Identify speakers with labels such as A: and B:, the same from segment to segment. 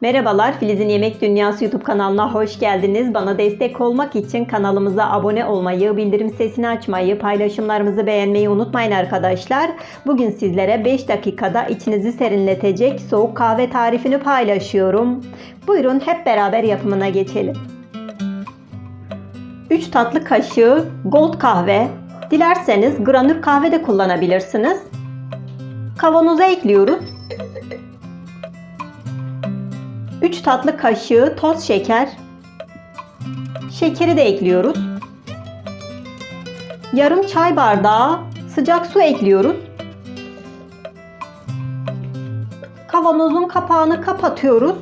A: Merhabalar Filiz'in Yemek Dünyası YouTube kanalına hoş geldiniz. Bana destek olmak için kanalımıza abone olmayı, bildirim sesini açmayı, paylaşımlarımızı beğenmeyi unutmayın arkadaşlar. Bugün sizlere 5 dakikada içinizi serinletecek soğuk kahve tarifini paylaşıyorum. Buyurun hep beraber yapımına geçelim. 3 tatlı kaşığı gold kahve, dilerseniz granül kahve de kullanabilirsiniz. Kavanoza ekliyoruz. 3 tatlı kaşığı toz şeker. Şekeri de ekliyoruz. Yarım çay bardağı sıcak su ekliyoruz. Kavanozun kapağını kapatıyoruz.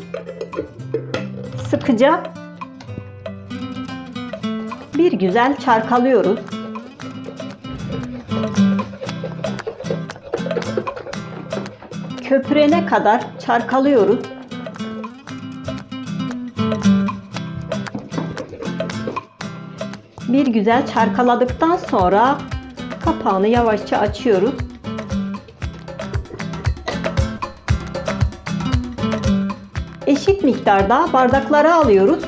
A: Sıkıca bir güzel çarkalıyoruz. Köpürene kadar çarkalıyoruz. Bir güzel çarkaladıktan sonra kapağını yavaşça açıyoruz. Eşit miktarda bardaklara alıyoruz.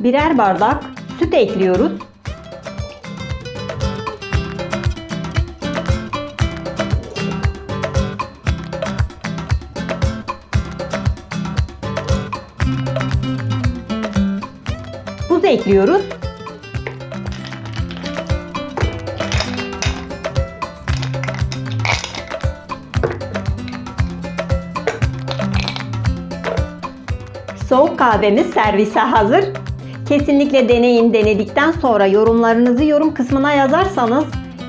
A: Birer bardak süt ekliyoruz. Buz ekliyoruz. Soğuk kahvemiz servise hazır. Kesinlikle deneyin. Denedikten sonra yorumlarınızı yorum kısmına yazarsanız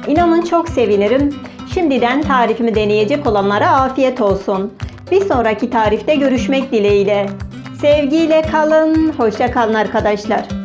A: inanın çok sevinirim. Şimdiden tarifimi deneyecek olanlara afiyet olsun. Bir sonraki tarifte görüşmek dileğiyle. Sevgiyle kalın, hoşça kalın arkadaşlar.